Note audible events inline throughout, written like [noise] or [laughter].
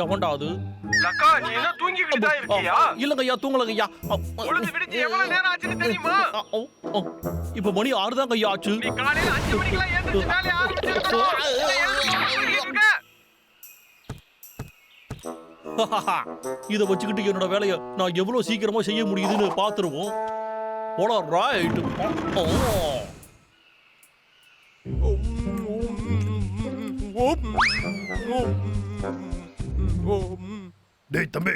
எவன்டா அது லக்கா நீ என்ன தூங்கிக்கிட்டு தான் இருக்கியா இல்லங்க ஐயா தூங்கலங்க ஐயா பொழுது விடிஞ்சு எவ்வளவு நேரம் ஆச்சுன்னு தெரியுமா இப்ப மணி ஆறு தாங்க ஐயா ஆச்சு நீ காலையில அஞ்சு மணிக்கெல்லாம் ஏந்திரிச்சு வேலைய. இத வச்சுக்கிட்டு என்னோட வேலையை நான் எவ்வளவு சீக்கிரமா செய்ய முடியுதுன்னு பாத்துருவோம் போல ரைட் டேய் தம்பி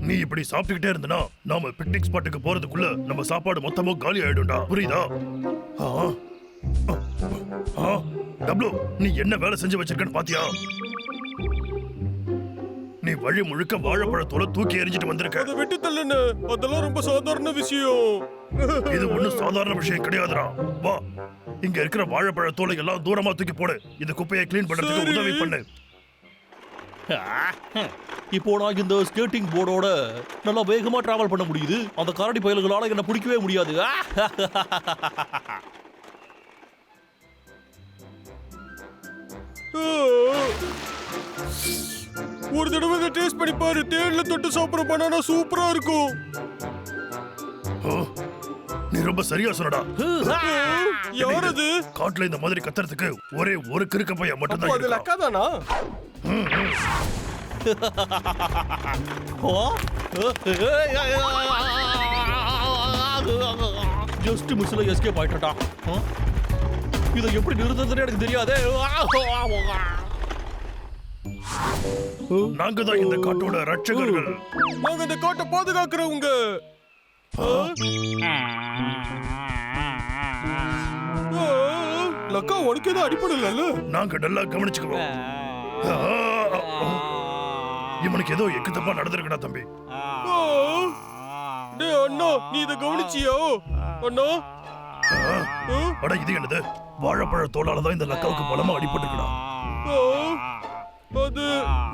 நீ இப்படி சாப்பிட்டுக்கிட்டே இருந்தனா நாம பிக்னிக் ஸ்பாட்டுக்கு போறதுக்குள்ள நம்ம சாப்பாடு மொத்தமும் காலி ஆயிடும்டா. புரியுதா? ஆ? ஆ? டப்ளு நீ என்ன வேலை செஞ்சு வச்சிருக்கன்னு பாத்தியா? நீ வழி முழுக்க வாழைப்பழத்தோல தூக்கி எறிஞ்சிட்டு வந்திருக்க. அதை விட்டு தள்ளுன்னு அதெல்லாம் ரொம்ப சாதாரண விஷயம். இது ஒண்ணும் சாதாரண விஷயம் கிடையாதுடா. வா. இங்க இருக்கிற வாழைப்பழத்தோலை எல்லாம் தூரமா தூக்கி போடு. இந்த குப்பையை க்ளீன் பண்றதுக்கு. உதவி பண்ணு. இப்போ நான் இந்த ஸ்கேட்டிங் போர்டோட நல்லா வேகமா டிராவல் பண்ண முடியுது. அந்த கரடி பயல்களால என்ன பிடிக்கவே முடியாது. ஒரு தடவை இதை டேஸ்ட் பண்ணி பாரு. தேன்ல தொட்டு சாப்பிடுற பனானா சூப்பரா இருக்கும். நீ ரொம்ப சரியா சொன்னடா. யார் அது காட்டுல இந்த மாதிரி கத்துறதுக்கு ஒரே ஒரு கிறுக்க பையன் அப்போ மட்டும்தான் அது. லக்கா தானா ஜஸ்ட் மிஸ்ல எஸ்கேப் ஆயிட்டா இதை எப்படி நிறுத்துறதுன்னு எனக்கு தெரியாதே. நாங்க தான் இந்த காட்டோட ரட்சகர்கள். நாங்க இந்த காட்டை பாதுகாக்கிறவங்க. லக்கா உனக்கு எதுவும் அடிப்படல நாங்க நல்லா கவனிச்சுக்குவோம் இவனுக்கு ஏதோ எக்கு தப்பா நடந்திருக்கடா தம்பி. அண்ணா நீ இத கவனிச்சியோ? அண்ணா. அட இது என்னது? வாழைப்பழ தோளால தான் இந்த லக்காவுக்கு பலமா அடிபட்டுருக்கடா. ஆ, அது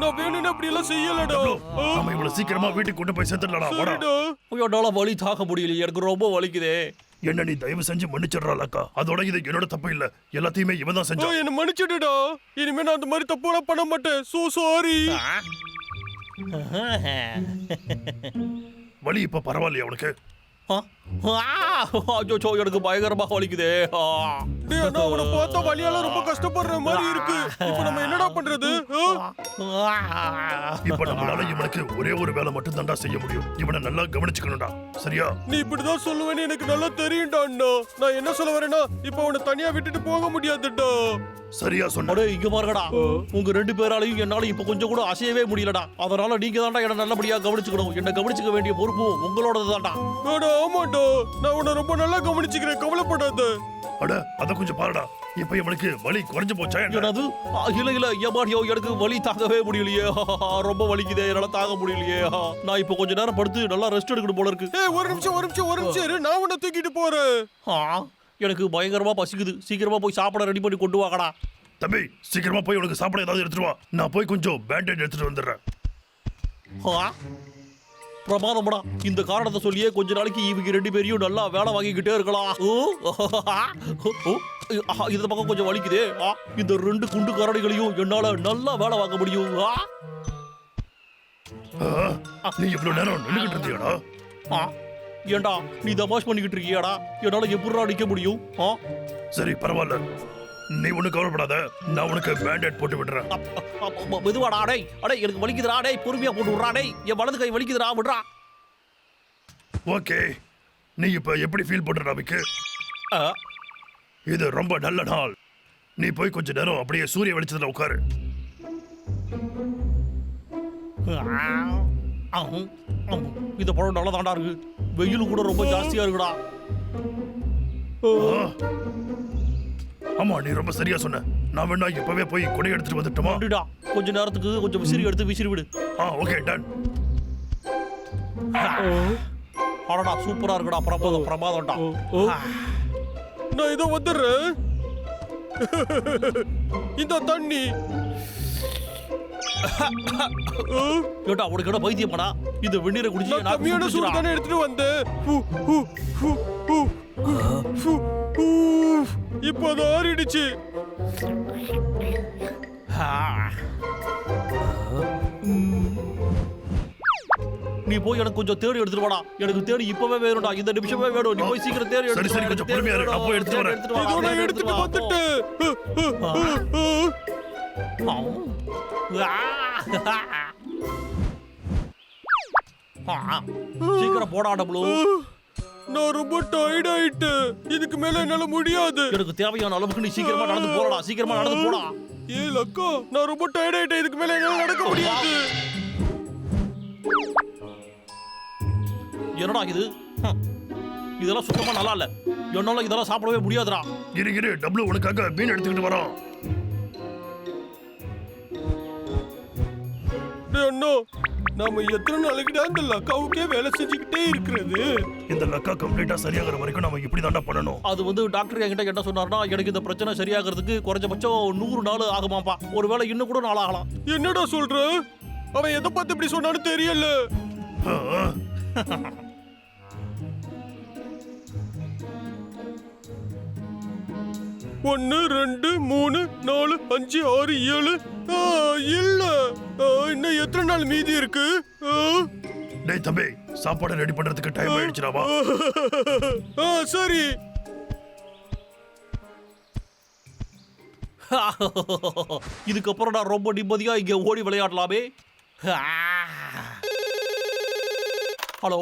நான் வேணும்னு அப்படி எல்லாம் செய்யலடா ஆ, நாம இவ்வளவு சீக்கிரமா வீட்டுக்கு கொண்டு போய் சேர்த்துடலாம் வாடா. சரிடா. என்னால வலி தாக்க முடியல எனக்கு ரொம்ப வலிக்குதே. என்ன நீ தயவு செஞ்சு மன்னிச்சிடுறா லக்கா. அதோட இது என்னோட தப்பு இல்ல. எல்லாத்தையுமே இவன் தான் ஆ, செஞ்சான் என்ன மன்னிச்சிடுடா. இனிமே நான் அந்த மாதிரி தப்புலாம் பண்ண மாட்டேன். சோ சாரி வலி இப்ப பரவாயில்லையா உனக்கு? அச்சோ எனக்கு பயங்கரமா வலிக்குதே அண்ணா அவனை பார்த்தா வலியால ரொம்ப கஷ்டப்படுற மாதிரி இருக்கு இப்போ நம்ம என்னடா பண்றது? இப்ப நம்மளால இவனுக்கு ஒரே ஒரு வேலை மட்டும் தான்டா செய்ய முடியும் இவனை நல்லா கவனிச்சுக்கணும்டா சரியா நீ இப்படிதான் சொல்லுவேன்னு எனக்கு நல்லா தெரியும்டா அண்ணா நான் என்ன சொல்ல வரேன்னா இப்போ அவனை தனியா விட்டுட்டு போக முடியாதுடா சரியா சொன்ன. அடே இங்க பாருங்கடா. உங்க ரெண்டு பேராலையும் என்னால இப்ப கொஞ்சம் கூட அசையவே முடியலடா. அதனால நீங்க தான்டா என்ன நல்லபடியா கவனிச்சுக்கணும். என்ன கவனிச்சுக்க வேண்டிய பொறுப்பு உங்களோடது தான்டா. அட ஆமாடா நான் உன்னை ரொம்ப நல்லா கவனிச்சுக்கிறேன். கவலைப்படாத. அட அத கொஞ்சம் பாருடா. இப்ப இவனுக்கு வலி குறைஞ்சு போச்சா என்ன? என்னது? இல்ல இல்ல. ஏமாடியோ எனக்கு வலி தாங்கவே முடியலையே. [laughs] ரொம்ப வலிக்குதே. என்னால தாங்க முடியலையே. [laughs] நான் இப்ப கொஞ்ச நேரம் படுத்து நல்லா ரெஸ்ட் எடுக்கணும் போல இருக்கு. ஒரு நிமிஷம் ஒரு நிமிஷம் ஒரு நிமிஷம் இரு. நான் உன்னை தூக்கிட்டு போறேன். எனக்கு பயங்கரமா பசிக்குது. சீக்கிரமா போய் சாப்பாட ரெடி பண்ணி கொண்டு வாங்கடா. தம்பி சீக்கிரமா போய் உனக்கு சாப்பிட ஏதாவது எடுத்துட்டு வா. நான் போய் கொஞ்சம் பேண்டேஜ் எடுத்துட்டு வந்துடுறேன். ஆ, பிரமாதம்டா. இந்த காரணத்தை சொல்லியே கொஞ்ச நாளைக்கு இவங்க ரெண்டு பேரையும் நல்லா வேலை வாங்கிக்கிட்டே இருக்கலாம். ஆ, இந்த பக்கம் கொஞ்சம் வலிக்குதே. ஆ, இந்த ரெண்டு குண்டு கரடிகளையும் என்னால நல்லா வேலை வாங்க முடியும். ஆ, ஆ, நீ இவ்வளவு நேரம் நின்னுகிட்டு இருந்தியாடா. ஆ, ஏன்டா நீ தமாஷ் பண்ணிக்கிட்டு இருக்கியாடா? என்னால எப்படிடா நிக்க முடியும்? ஆ, சரி பரவாயில்ல. நீ ஒண்ணு கவலைப்படாத. நான் உனக்கு பேண்டேட் போட்டு விடுறேன். மெதுவாடா டேய். அடே எனக்கு வலிக்குதுடா டேய். பொறுமையா போட்டு விட்றா டேய். என் வலது கை வலிக்குதுடா விட்றா. ஓகே. நீ இப்ப எப்படி ஃபீல் பண்ற ரவிக்கு ஆ, இது ரொம்ப நல்ல நாள். நீ போய் கொஞ்ச நேரம் அப்படியே சூரிய வெளிச்சத்துல உட்காரு. இந்த பழம் நல்லா தாண்டா இருக்கு. வெயில் கூட ரொம்ப ஜாஸ்தியா இருக்குடா. ஆமா நீ ரொம்ப சரியா சொன்ன. நான் வேணா இப்பவே போய் கொடை எடுத்துட்டு வந்துட்டுமா? அப்படிடா கொஞ்ச நேரத்துக்கு கொஞ்சம் விசிறி எடுத்து விசிறி விடு. ஆ ஓகே டன். அடடா சூப்பரா இருக்குடா. பிரமாதம் பிரமாதம்டா. ஓ. நான் இதோ வந்துடுறேன். இந்த தண்ணி. ஏட்டா உனக்கு என்ன பைத்தியமாடா இந்த வெந்நீரை குடிச்சு நான் கம்மியான சூடு. தானே எடுத்துட்டு வந்தேன். இப்போ அது ஆறிடுச்சு. நீ போய் எனக்கு கொஞ்சம் தேடி எடுத்துட்டு வாடா எனக்கு தேடி இப்பவே வேணும்டா இந்த நிமிஷமே வேணும் நீ போய் சீக்கிரம் தேடி சரி, எடுத்துட்டு சரி. கொஞ்சம் பொறுமையா இரு. போய் எடுத்துட்டு தேடி வரேன். எடுத்துட்டு வா. ஆ. சீக்கிரம் போடா டபுளு நான் ரொம்ப டயர்ட் ஆயிட்டேன் இதுக்கு மேல என்னால முடியாது எனக்கு தேவையான அளவுக்கு நீ சீக்கிரமா நடந்து போடா சீக்கிரமா நடந்து போடா ஏ லக்கா நான் ரொம்ப டயர்ட் ஆயிட்டேன் இதுக்கு மேல என்னால நடக்க முடியாது என்னடா இது ஹம். இதெல்லாம் சுத்தமா நல்லா இல்ல என்னால இதெல்லாம் சாப்பிடவே முடியாதுடா இரு இரு டபுள் உனக்காக மீன் எடுத்துக்கிட்டு வரோம் அண்ணா நாம எத்தனை நாளைக்கு தான் இந்த லக்காவுக்கே வேலை செஞ்சுக்கிட்டே இருக்கிறது? இந்த லக்கா கம்ப்ளீட்டா சரியாகிற வரைக்கும் நாம இப்படி தாண்டா பண்ணணும். அது வந்து டாக்டர் என்கிட்ட என்ன சொன்னார்னா எனக்கு இந்த பிரச்சனை சரியாகிறதுக்கு குறைஞ்சபட்சம் நூறு நாள் ஆகுமாப்பா. ஒருவேளை இன்னும் கூட நாள் ஆகலாம். என்னடா சொல்ற? அவன் எதை பார்த்து இப்படி சொன்னான்னு தெரியல. ஒன்னு ரெண்டு மூணு நாலு அஞ்சு ஆறு ஏழு. ஆ, இல்ல. இன்னும் எத்தனை நாள் மீதி இருக்கு? டேய் தம்பி சாப்பாடு ரெடி பண்றதுக்கு டைம் ஆயிடுச்சுடாவா ஆ, சரி. இதுக்கப்புறம் நான் ரொம்ப நிம்மதியா இங்க ஓடி விளையாடலாமே. ஹலோ.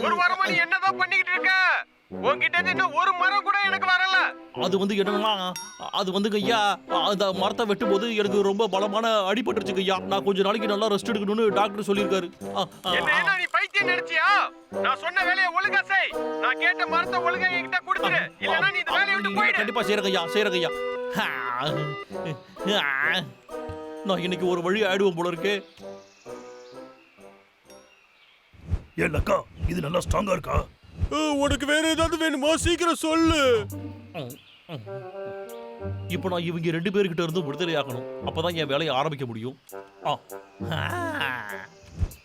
ஒரு வாரமா நீ என்னதான் பண்ணிக்கிட்டு இருக்க? உன்கிட்ட இருந்து இன்னும் ஒரு மரம் கூட எனக்கு வரல. அது வந்து என்னன்னா அது வந்து ஐயா அந்த மரத்தை வெட்டும்போது எனக்கு ரொம்ப பலமான அடிபட்டுருச்சு ஐயா. நான் கொஞ்ச நாளைக்கு நல்லா ரெஸ்ட் எடுக்கணும்னு டாக்டர் சொல்லியிருக்காரு. என்ன என்ன நீ பைத்தியம் நினைச்சியா நான் சொன்ன வேலையை ஒழுங்கா செய். நான் கேட்ட மரத்தை ஒழுங்கா என்கிட்ட கொடுத்துரு. இல்லனா நீ இந்த வேலையை விட்டு போயிடு. கண்டிப்பா செய்யறங்க ஐயா செய்யறங்க ஐயா. நான் இன்னைக்கு ஒரு வழி ஆயிடுவோம் போல இருக்கே. ஏ லக்கா இது நல்லா ஸ்ட்ராங்கா இருக்கா? உனக்கு வேற ஏதாவது வேணுமா? சீக்கிரம் சொல்லு. இப்போ நான் இவங்க ரெண்டு பேர்கிட்ட இருந்து விடுதலை ஆகணும். அப்பதான் என் வேலையை ஆரம்பிக்க முடியும்.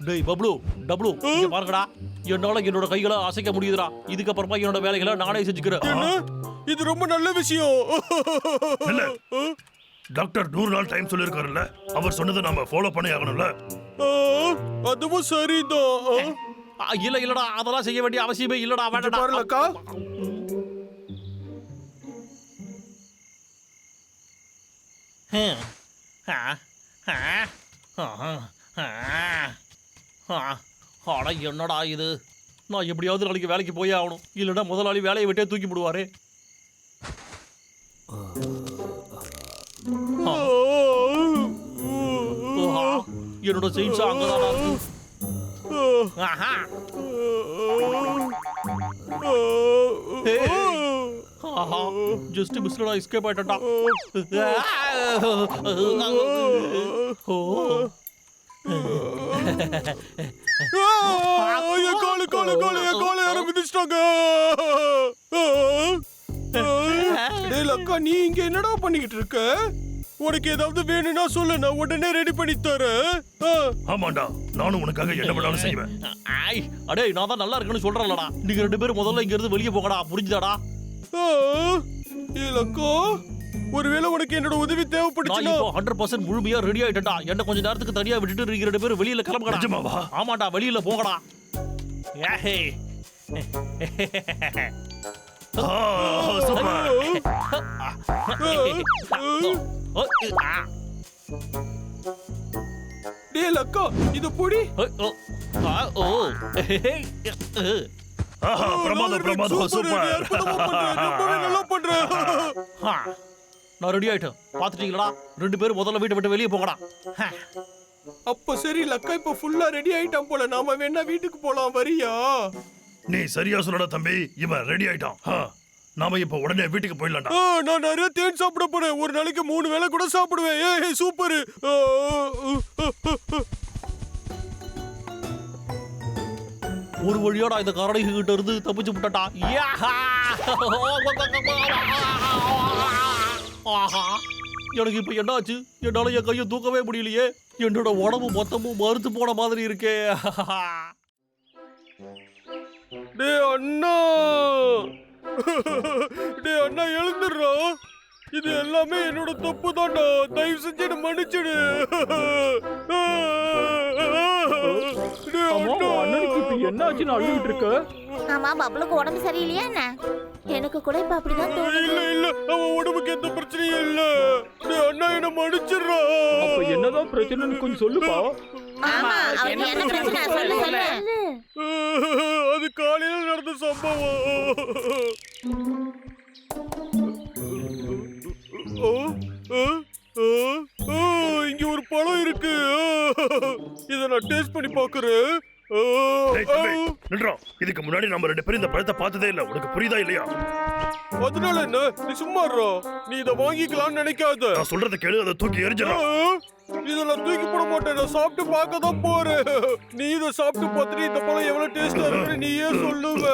டேய் பப்ளு டப்ளு இங்க பாருங்கடா. என்னால என்னோட கைகளை அசைக்க முடியுதுடா. இதுக்கப்புறமா என்னோட வேலைகளை நானே செஞ்சுக்கிறேன். இது ரொம்ப நல்ல விஷயம். இல்ல டாக்டர் நூறு நாள் டைம் சொல்லியிருக்காருல்ல? அவர் சொன்னதை நாம ஃபாலோ பண்ணி ஆகணும்ல? அதுவும் சரிதான். இல்ல இல்லடா அதெல்லாம் செய்ய வேண்டிய அவசியமே இல்லடா வேண்டாம். பாரு லக்கா. அட என்னடா இது? நான் எப்படியாவது நாளைக்கு வேலைக்கு போயே ஆகணும். இல்லைன்னா முதலாளி வேலையை விட்டே தூக்கி விடுவாரு என்னோட செயின்ஸா அங்கதானா ஆஹா. ஆஹா ஜஸ்ட் மிஸ்டடா எஸ்கேப் ஆயிட்டா ஓ காலு காலு காலு டேய் நீ இங்க என்னடா பண்ணிக்கிட்டு இருக்க உனக்கு ஏதாவது வேணும்னா சொல்லு நான் உடனே ரெடி பண்ணி தரேன். ஆமாண்டா நானும் உனக்காக என்ன வேணாலும் செய்வேன். ஐ அடே நான் தான் நல்லா இருக்குன்னு சொல்றேன்லடா. நீங்க ரெண்டு பேரும் முதல்ல இங்க இருந்து வெளியே போகடா புரிஞ்சுதாடா? ஆ. ஏய் லக்கா ஒருவேளை உனக்கு என்னோட உதவி இப்போ ஹண்ட்ரட் பர்சன்ட் முழுமையா ரெடி ஆயிட்டேன்டா. என்ன கொஞ்ச நேரத்துக்கு தனியா விட்டுட்டு நீங்க ரெண்டு பேரும் வெளியில கிளம்புங்கடா? ஆமாடா வெளியில போங்கடா. ஏஹே ஆ, சூப்பர் ஓ, ஆ, டேய் லக்கா இது பொடி? ஓ, ஓ, ஆ, ஓ. ஆஹா பிரமாதம் பிரமாதம் சூப்பர், நீ அற்புதமா பண்ற, ரொம்பவே நல்லா பண்ற ஆ, நான் ரெடி ஆயிட்டேன். பாத்துட்டீங்களா ரெண்டு பேரும் முதல்ல வீட்டை விட்டு வெளியே போங்கடா. ஹ. அப்ப சரி லக்கா இப்ப ஃபுல்லா ரெடி ஆயிட்டான் போல. நாம வேணா வீட்டுக்கு போலாம் வரியா? நீ சரியா சொல்லடா தம்பி. இவன் ரெடி ஆயிட்டான். ஆ, நாம இப்ப உடனே வீட்டுக்கு போயிடலாம்டா. நான் நிறைய தேன் சாப்பிட போறேன். ஒரு நாளைக்கு மூணு வேளை கூட சாப்பிடுவேன். ஏய் சூப்பர் ஒரு வழியோட இந்த கரடி கிட்ட இருந்து தப்பிச்சு! ஆஹா! எனக்கு இப்ப என்னாச்சு? என்னால என் கையை தூக்கவே முடியலையே. என்னோட உடம்பு மொத்தமும் மறுத்து போன மாதிரி இருக்கே. டேய் அண்ணா! [laughs] டேய் அண்ணா எழுந்துடுறா. இது எல்லாமே என்னோட தப்பு தான்டா தயவு செஞ்சு என்ன மன்னிச்சிடு. [laughs] டேய் ஆமா அண்ணனுக்கு இப்ப என்ன ஆச்சுன்னு அழுகிட்டு இருக்க. ஆமா பப்ளுக்கு உடம்பு சரியில்லையா என்ன? எனக்கு கூட இப்ப அப்படிதான் இல்ல தோணுது. இல்ல அவன் உடம்புக்கு எந்த பிரச்சனையும் இல்ல. டேய் அண்ணா என்ன அப்ப என்னதான் பிரச்சனைன்னு கொஞ்சம் சொல்லுப்பா. ஆமா அவருக்கு என்ன பிரச்சனை? சொல்லு. சொல்லு. [laughs] அது காலையில நடந்த சம்பவம். இங்க ஒரு பழம் இருக்கு. இத நான் டேஸ்ட் பண்ணி பாக்குறேன் ஓ, டேய் தம்பி நின்றா இதுக்கு முன்னாடி நம்ம ரெண்டு பேரும் இந்த பழத்தை பார்த்ததே இல்ல. உனக்கு புரியுதா இல்லையா? அதனால என்ன? நீ சும்மா. நீ இத வாங்கிக்கலாம்னு நினைக்காத. நான் சொல்றத கேளு அதை தூக்கி ஆ, எரிஞ்சிடா இத நான் தூக்கி போட மாட்டேன். நான் சாப்பிட்டு பார்க்க தான் போறேன். நீ இத சாப்பிட்டு பார்த்துட்டு இந்த பழம் எவ்வளவு டேஸ்டா இருக்குன்னு நீயே சொல்லுவ.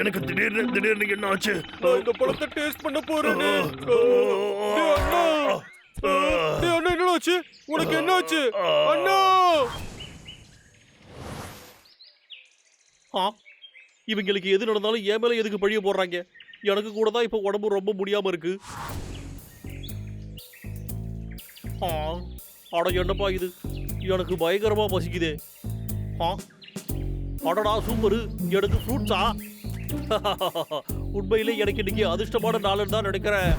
எனக்கு திடீர்னு திடீர்னு என்ன ஆச்சு? நான் இந்த பழத்தை டேஸ்ட் பண்ண போறேன். அண்ணா. என்ன ஆச்சு? உனக்கு என்ன ஆச்சு? அண்ணா. ஆ இவங்களுக்கு எது நடந்தாலும் என் மேல எதுக்கு பழிய போடுறாங்க? எனக்கு கூட தான் இப்ப உடம்பு ரொம்ப முடியாம இருக்கு. ஆ அட என்னப்பா இது? எனக்கு பயங்கரமா பசிக்குதே. ஆ அடடா சூப்பரு. எனக்கு ஃப்ரூட்ஸா உண்மையிலே எனக்கு இன்னைக்கு அதிர்ஷ்டமான நாள்னு தான் நினைக்கிறேன்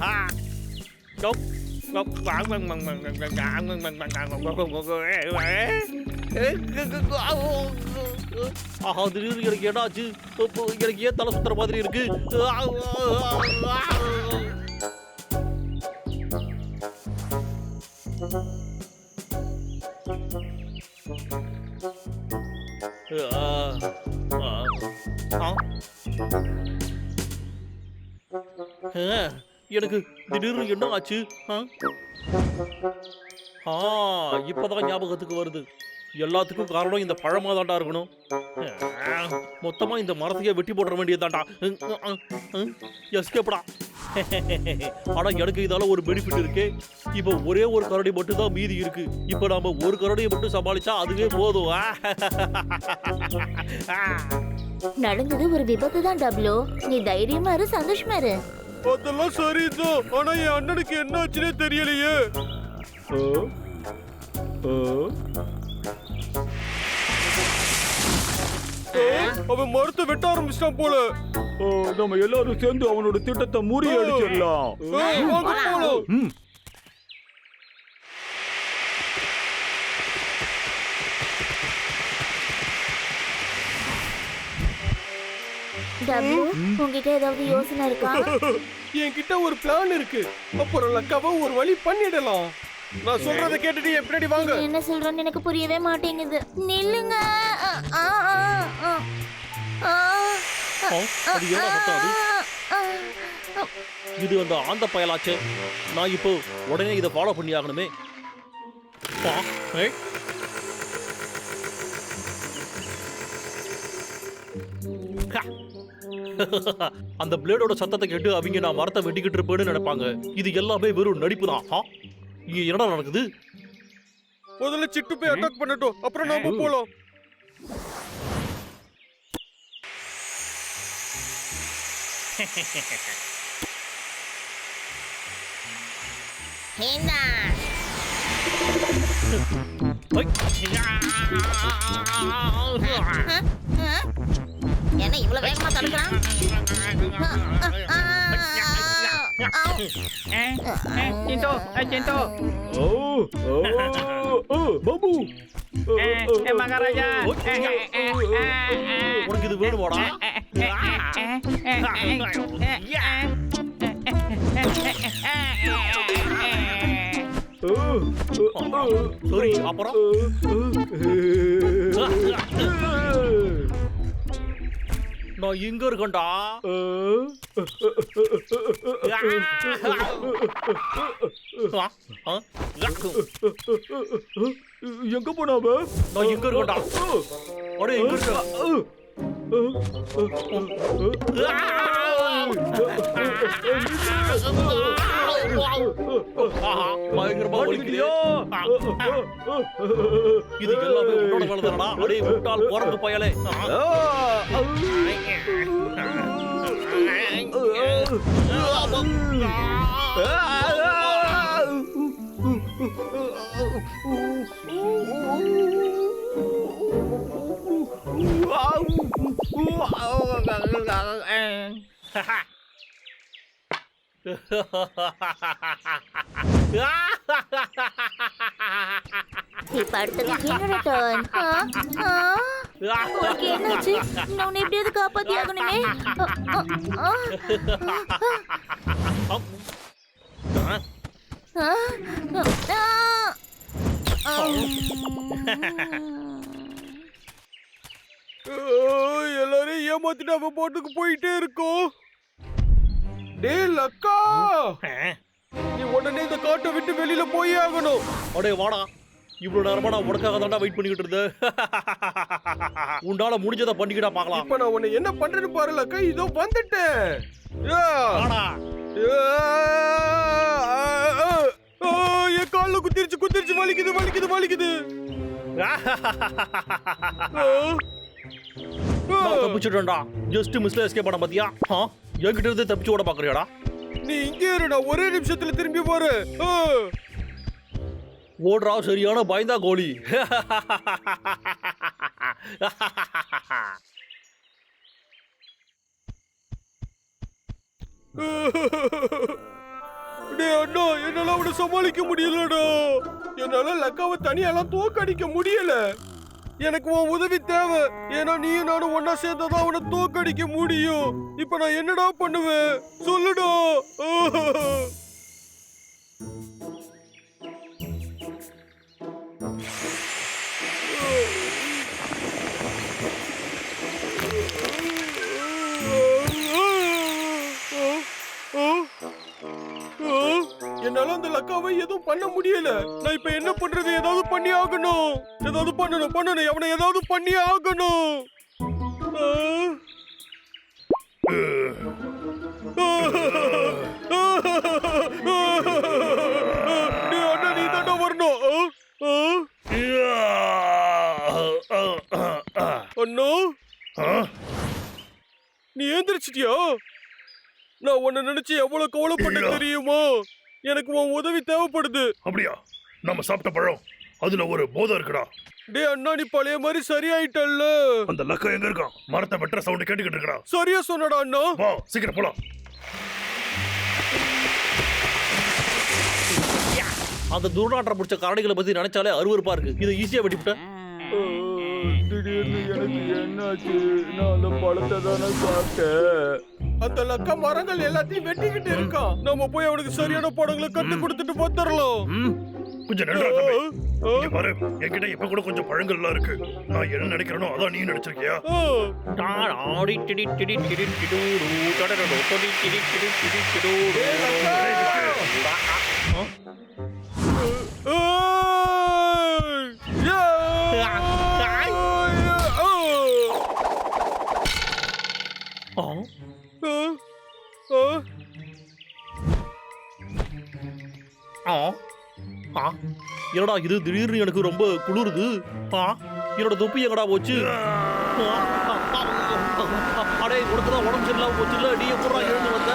எனக்கு என்னாச்சு எனக்கு ஏன் தலை சுத்துற மாதிரி இருக்கு ஆ. ஆ, எனக்கு திடீர்னு என்ன ஆச்சு ஆ? ஆ இப்பதான் ஞாபகத்துக்கு வருது. எல்லாத்துக்கும் காரணம் இந்த பழமா தாண்டா இருக்கணும். மொத்தமாக மொத்தமா இந்த மரத்தையே வெட்டி போட வேண்டியதாண்டா எஸ்கேப்டா ஆனா எனக்கு இதால ஒரு பெனிஃபிட் இருக்கு. இப்போ ஒரே ஒரு கரடி மட்டும் தான் மீதி இருக்கு. இப்போ நாம ஒரு கரடியை மட்டும் சமாளிச்சா அதுவே போதும். நடந்தது ஒரு விபத்து தான் டப்ளு. நீ தைரியமா இரு சந்தோஷமா இரு. அதெல்லாம் சரிதான் ஆனா என் அண்ணனுக்கு என்ன ஆச்சுன்னே தெரியலையே. ஓ ஓ. ஆ, அவன் மரத்தை வெட்ட ஆரம்பிச்சிட்டான் போல. ஓ நம்ம எல்லாரும் சேர்ந்து அவனோட திட்டத்தை முறியடிச்சிடலாம் போலாம். ம். டப்ளு உங்ககிட்ட ஏதாவது யோசனை இருக்கா? [laughs] என்கிட்ட ஒரு பிளான் இருக்கு. அப்புறம் லக்காவை ஒரு வழி பண்ணிடலாம். நான் சொல்றத கேட்டுட்டு என் பின்னாடி வாங்க. என்ன சொல்றன்னு எனக்கு புரியவே மாட்டேங்குது. நில்லுங்க. இது அந்த ஆந்த பயலாச்சே. நான் இப்போ உடனே இதை ஃபாலோ பண்ணி ஆகணுமே [laughs] அந்த பிளேடோட சத்தத்தை கேட்டு அவங்க நான் மரத்தை வெட்டிக்கிட்டு இருப்பேன்னு நினைப்பாங்க. இது எல்லாமே வெறும் நடிப்பு தான்? இங்க என்னடா நடக்குது? முதல்ல சிட்டு போய் அட்டாக் பண்ணட்டும். அப்புறம் நாம போலாம். இந்தா. என்ன இவ்வளவு வேகமா தடுக்கிறான். Cinto, eh Cinto, ஓ ஓ ஓ பாபு ஓ, eh eh Maharaja, உனக்கு இது வேணுமாடா சரி அப்புறம் நான் இங்க இருக்கேன்டா எங்க போனாவ நான் இங்க இருக்கேன்டா அடே இங்க இருக்கா பயங்கரமா வலிக்குது மாட்டிக்கிட்டியா? இது எல்லாமே உன்னோட வேலை தானடா அடே முட்டாள் குரங்கு பயலே ஆ. இப்ப அடுத்தது என்னோட டர்ன் உனக்கு என்னாச்சு நான் உன்னை எப்படியாவது காப்பாத்தி எல்லாரையும் ஏமாத்திட்டு அவ போட்டுக்கு போயிட்டே இருக்கோம் டேய் லக்கா நீ உடனே இந்த காட்டை விட்டு வெளியில போயே ஆகணும். அடே வாடா. இவ்வளவு நேரமா நான் உனக்காக தான்டா வெயிட் பண்ணிக்கிட்டு இருந்தேன். [laughs] உன்னால முடிஞ்சதை பண்ணிக்கிட்டா பார்க்கலாம். இப்ப நான் உன்னை என்ன பண்றேன்னு பாரு லக்கா இதோ வந்துட்டேன். என் கால்ல குத்திருச்சு குத்திருச்சு வலிக்குது வலிக்குது வலிக்குது. [laughs] தப்பிச்சுட்டேன்டா. ஜஸ்ட் மிஸ்ல எஸ்கேப் பண்ண பாத்தியா? என்கிட்ட இருந்து தப்பிச்சு ஓட பாக்குறியாடா? நீ இங்கே இரு நான் ஒரே நிமிஷத்துல திரும்பி போறேன். ஆ. ஓடுறா சரியான பயந்தா டேய் அண்ணா என்னால அவனை சமாளிக்க முடியலடா. என்னால லக்காவை தனியாலாம் தோக்கடிக்க முடியல. எனக்கு உன் உதவி தேவை. ஏன்னா நீ நானும் ஒன்னா சேர்ந்தாதான் அவனை தோக்கடிக்க முடியும். இப்ப நான் என்னடா பண்ணுவேன்? சொல்லுடா. [laughs] எதுவும் பண்ண முடியல. நான் இப்ப என்ன பண்றது? ஏதாவது பண்ணி ஆகணும். ஏதாவது பண்ணணும் பண்ணணும். அவனை ஏதாவது பண்ணி ஆகணும். நீ எந்திரிச்சிட்டியா வரணும். அண்ணா நீ ஏந்திரிச்சிட்டியா நான் உன்னை நினைச்சு எவ்வளவு கவலைப்பட்ட தெரியுமா? எனக்கு உன் உதவி தேவைப்படுது. அப்படியா? நம்ம சாப்பிட்ட பழம் அதுல ஒரு போதை இருக்குடா. டேய் அண்ணா நீ பழைய மாதிரி சரியாயிட்டல்ல. அந்த லக்கம் எங்க இருக்கான்? மரத்தை வெட்டுற சவுண்ட் கேட்டுக்கிட்டு இருக்கடா சரியா சொன்னடா அண்ணா. வா சீக்கிரம் போலாம். அந்த துர்நாற்றம் பிடிச்ச கரடிகளை பத்தி நினைச்சாலே அருவருப்பா இருக்கு. இதை ஈஸியா வெட்டிவிட்டேன். திடீர்னு எனக்கு என்னாச்சு? நான் அந்த பழத்தை தானே சாப்பிட்டேன். அந்த லக்க மரங்கள் எல்லாத்தையும் வெட்டிக்கிட்டு இருக்கான் நம்ம போய் அவனுக்கு சரியான படங்களை கட்டு கொடுத்துட்டு வந்துடலாம் கொஞ்சம் நின்றா தம்பி இங்க பாரு என்கிட்ட இப்ப கூட கொஞ்சம் பழங்கள்லாம் இருக்கு நான் என்ன நினைக்கிறேனோ அதான் நீ நினைச்சிருக்கியா டாடாடி என்னடா இது? திடீர்னு எனக்கு ரொம்ப குளிருது. ஆ, என்னோட தொப்பி எங்கடா போச்சு? அடே உனக்கு தான் உடம்பு சரியில்லாம போச்சு இல்லை நீ எப்படா எழுந்து வந்த?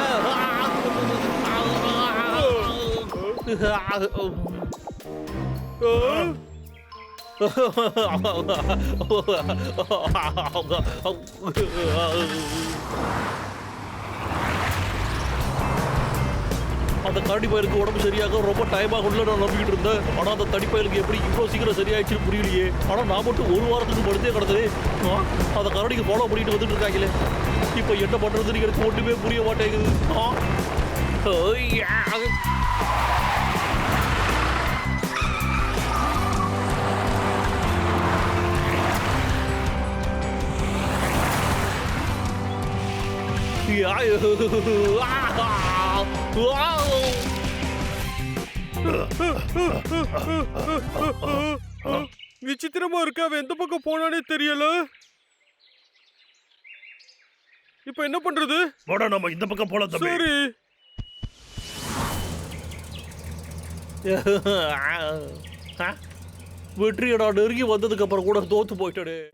அந்த கரடி பயலுக்கு உடம்பு சரியாக ரொம்ப டைம் ஆகும்ல நான் நம்பிக்கிட்டு இருந்தேன். ஆனால் அந்த தடி எப்படி இவ்வளோ சீக்கிரம் சரியாயிடுச்சுன்னு புரியலையே. ஆனால் நான் மட்டும் ஒரு வாரத்துக்கு படுத்தே கிடந்ததே. அந்த கரடிக்கு ஃபாலோ பண்ணிட்டு வந்துட்டு இருக்காங்களே. இப்போ என்ன பண்ணுறதுன்னு எனக்கு ஒன்றுமே புரிய மாட்டேங்குது. Yeah. விசித்திரமா இருக்கு. அவன் எந்த பக்கம் போனானே தெரியல. இப்ப என்ன பண்றது? வாடா நம்ம இந்த பக்கம் போலாம் தம்பி. சரி. வெற்றியடா நெருங்கி வந்ததுக்கு அப்புறம் கூட தோத்து போயிட்டே